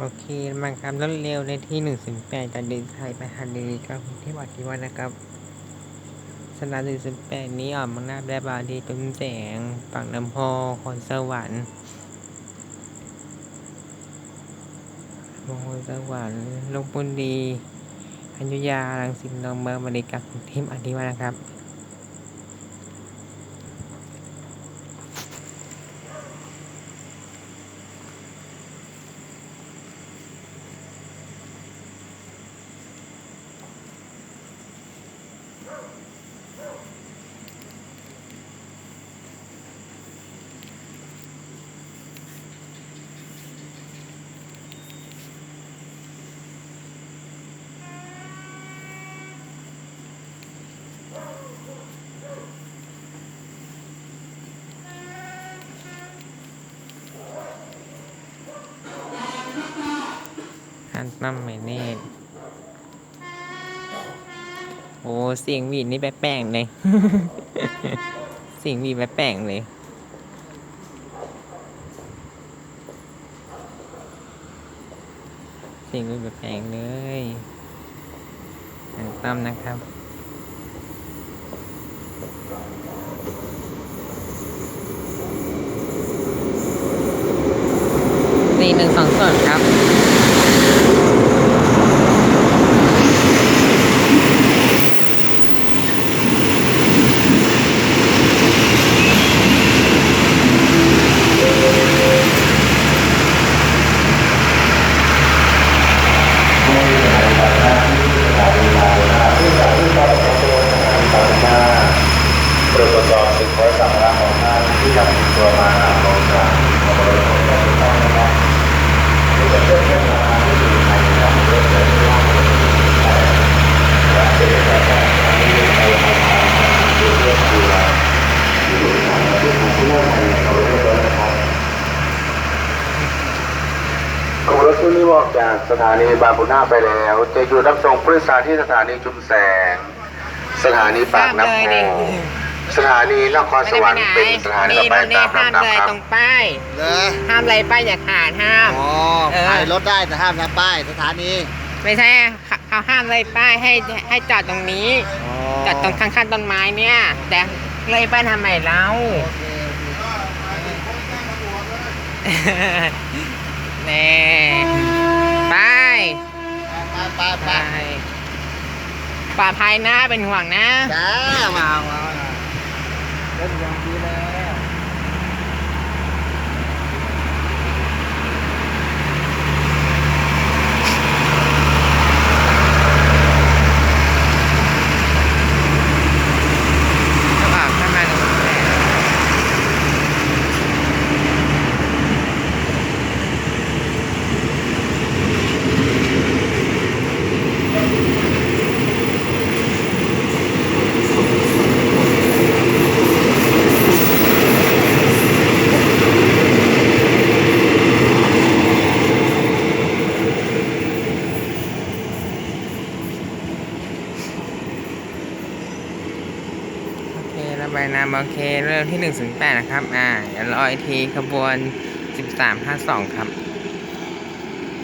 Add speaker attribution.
Speaker 1: โอเคมาครับรถเร็วในที่หนึ่งศูนย์แปดจากเดินไทยไปฮันดีกับกรุงเทพอธิวัฒน์นะครับสนามหนึ่งศูนย์แปดนี้ออกมาหน้าแบบาดีตุ้มแสงฝั่งน้ำพอคอนสวรรค์มงคลสวรรค์ลงปุนดีอยุธยาลังสิตนองเมืองบริกับกรุงเทพอธิวัฒน์นะครับ ฮันตั้มไม่เนตโอ้เสียงวีดนี่แปลกๆเลยเสียงวีดแปลกๆเลยเสียงวีดแปลกๆเลยฮันตั้มนะครับสี่หนึ่งสองส่วนครับ
Speaker 2: ตรวจสอบสิ่งของสัมภาระของท่านที่นำตัวมาลงจากขบวนรถที่ต้องนะครับที่จะเชื่อมโยงมาที่อยู่ในการรถไฟฟ้าและจะได้รับการที่ในทางการดูเรื่องดูแลอยู่ในทางที่ทางที่ว่าในขบวนรถนะครับ ขบวนรถที่นี้ออกจากสถานีบางปูนาไปแล้ว จะอยู่รับส่งผู้โดยสารที่สถานีชุมแสง สถานีปากน้ำโพสถานีนครสวรรค์เป็นสถานีต่อไปตามลำดับครับ
Speaker 1: ตรงป้าย
Speaker 3: เหรอ
Speaker 1: ห้ามเลยป้ายอย่าขาดห้าม
Speaker 3: อ๋อ
Speaker 1: เออ
Speaker 3: ขายรถได้แต่ห้ามทำป้ายสถานี
Speaker 1: ไม่ใช่เขาห้ามเลยป้ายให้ให้จอดตรงนี้
Speaker 3: อ๋อ
Speaker 1: จอดตรงข้างๆต้นไม้เนี่ย แต่เลยป้ายทำไมเรา
Speaker 3: โอเคโอเค
Speaker 1: แน่ไป
Speaker 3: ไปไป
Speaker 1: ไป
Speaker 3: ไป
Speaker 1: ปลอดภัยนะเป็นห่วงนะ
Speaker 3: จ้ามามามาเล่นอย่างดีแล้ว
Speaker 1: ก็ออกข้างมาตรงนี้แหละ โอเคระบนามโอเคเริ่มที่ 108 นะครับ อ่าเดี๋ยวรออีกทีขบวน 1352 ครับ